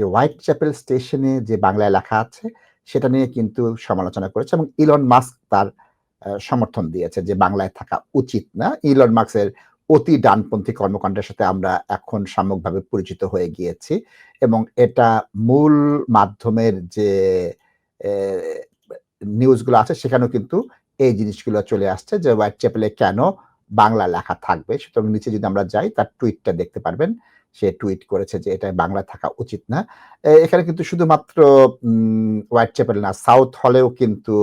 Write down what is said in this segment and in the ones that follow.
যে white chapel স্টেশনে যে বাংলায় লেখা আছে, সেটা নিয়ে কিন্তু সমালোচনা করেছে এবং ইলন মাস্ক তার সমর্থন দিয়েছে যে বাংলায় থাকা উচিত না। ইলন মাস্কের অতি ডানপন্থী কর্মকাণ্ডের সাথে আমরা এখন সামগ্রিকভাবে পরিচিত হয়ে গিয়েছি এবং এটা মূল মাধ্যমের যে নিউজগুলো আছে সেখানেও কিন্তু এই জিনিসগুলো চলে আসছে যে হোয়াইট চ্যাপেলে কেন বাংলা লেখা থাকবে। সুতরাং নিচে যদি আমরা যাই, তার টুইটটা দেখতে পারবেন। সে টুইট করেছে যে এটা বাংলা থাকা উচিত না। এখানে কিন্তু শুধুমাত্র হোয়াইট চ্যাপেল না সাউথ হলেও কিন্তু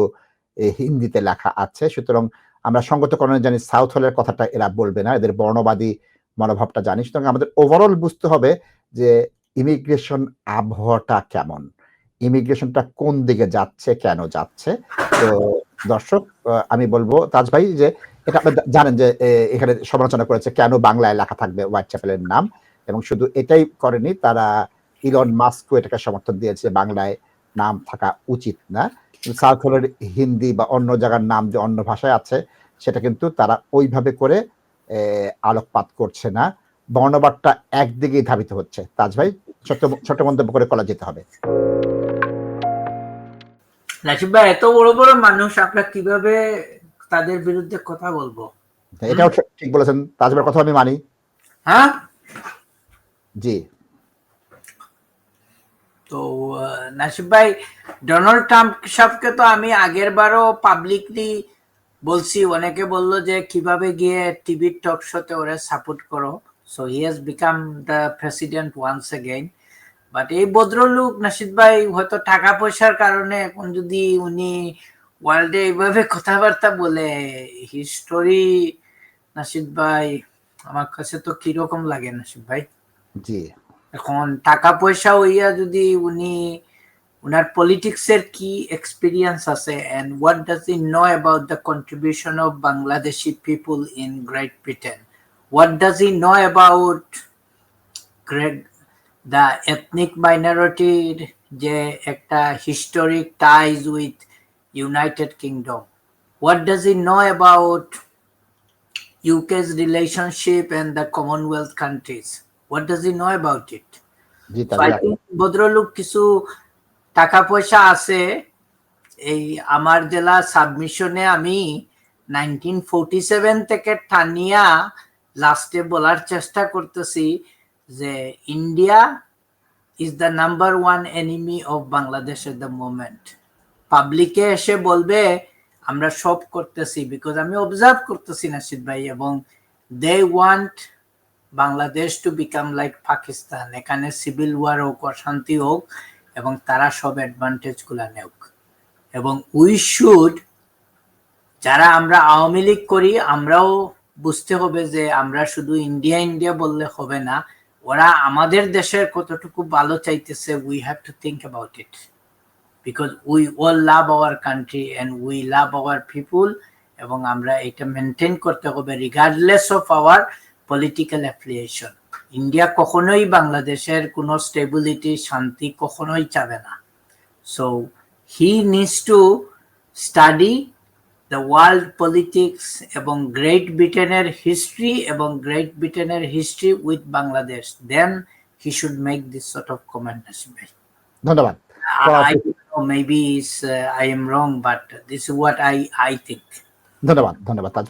হিন্দিতে লেখা আছে। সুতরাং আমরা সঙ্গত জানি সাউথ হলের কথাটা এরা বলবে না। এদের বর্ণবাদী মনোভাবটা জানি। সুতরাং আমাদের ওভারঅল বুঝতে হবে যে ইমিগ্রেশন আবহাওয়াটা কেমন। ইমিগ্রেশনটা কোন দিকে যাচ্ছে, কেন যাচ্ছে। তো দর্শক আমি বলব তাজ ভাই যে এটা আপনি জানেন যে এখানে সমালোচনা করেছে কেন বাংলায় লেখা থাকবে হোয়াইট চ্যাপেলের নাম। এবং শুধু এটাই করেনি তারা ইলন মাস্কও এটাকে সমর্থন দিয়েছে বাংলায় নাম থাকা উচিত না। সাউথ হলের হিন্দি বা অন্য জায়গার নাম যে অন্য ভাষায় আছে সেটা কিন্তু তারা ওইভাবে করে আলোকপাত করছে না। বর্ণবাদটা একদিকেই ধাবিত হচ্ছে। তাজ ভাই ছোট্ট ছোট্ট মন্তব্য করে কলা যেতে হবে। রাজীব ভাই এত বড় বড় মানুষ আমরা কীভাবে তাদের বিরুদ্ধে কথা বলব? এটাও ঠিক বলেছেন। তাজ ভাইয়ের কথা আমি মানি। হ্যাঁ? জি। তো নাসিব ভাই, ডোনাল্ড ট্রাম্প সবকে তো আমি আগের বারও পাবলিকলি বলছি। অনেকে বলল যে, কীভাবে গিয়ে টিভির টক শোতে ওরা সাপোর্ট করো? So he has become the president once again but এই ভদ্রলোক নাসিদ ভাই, হয়তো টাকা পয়সার কারণে এখন যদি উনি ওয়ার্ল্ডে এইভাবে কথাবার্তা বলে হিস্টোরি নাসিদ ভাই, আমার কাছে তো কীরকম লাগে নাসিদ ভাই? জি। এখন টাকা পয়সা হইয়া যদি উনি, উনার পলিটিক্স এর কি এক্সপিরিয়েন্স আছে? And what does he know about the contribution of Bangladeshi people in Great Britain what does he know about great the ethnic মাইনরিটির যে একটা historic ties with United Kingdom what does he know about UK's relationship and the Commonwealth countries. What does he know about it? জি So Taj I ভাই think ভদ্রলোক কিছু টাকা পয়সা আছে এই আমার জেলা সাবমিশনে আমি নাইনটিন ফোরটি সেভেন থেকে টানিয়া লাস্টে বলার চেষ্টা করতেছি যে India is the number one enemy of Bangladesh at the moment পাবলিকে এসে বলবে আমরা সব করতেছি বিকজ আমি অবজার্ভ করতেছি নাসিদ ভাই এবং they want Bangladesh to become like Pakistan এখানে সিভিল ওয়ার হোক, অশান্তি হোক, এবং তারা সব অ্যাডভান্টেজগুলা নেওক এবং উই শুড যারা আমরা আওয়ামী লীগ করি, আমরাও বুঝতে হবে যে আমরা শুধু ইন্ডিয়া ইন্ডিয়া বললে হবে না, ওরা আমাদের দেশের কতটুকু ভালো চাইতেছে we have to think about it because we all love our country and we love our people এবং আমরা এটা মেনটেন করতে হবে regardless of our political affiliation India কখনোই বাংলাদেশের কোনো স্টেবিলিটি শান্তি কখনোই চাবে না। So he needs to study the world politics এবং গ্রেট ব্রিটেনের হিস্ট্রি এবং গ্রেট ব্রিটেনের history with Bangladesh then he should make this sort of comment ভাই ধন্যবাদ। I don't know, maybe it's, I am wrong, but this is what I, I think. ধন্যবাদ ধন্যবাদ তাজ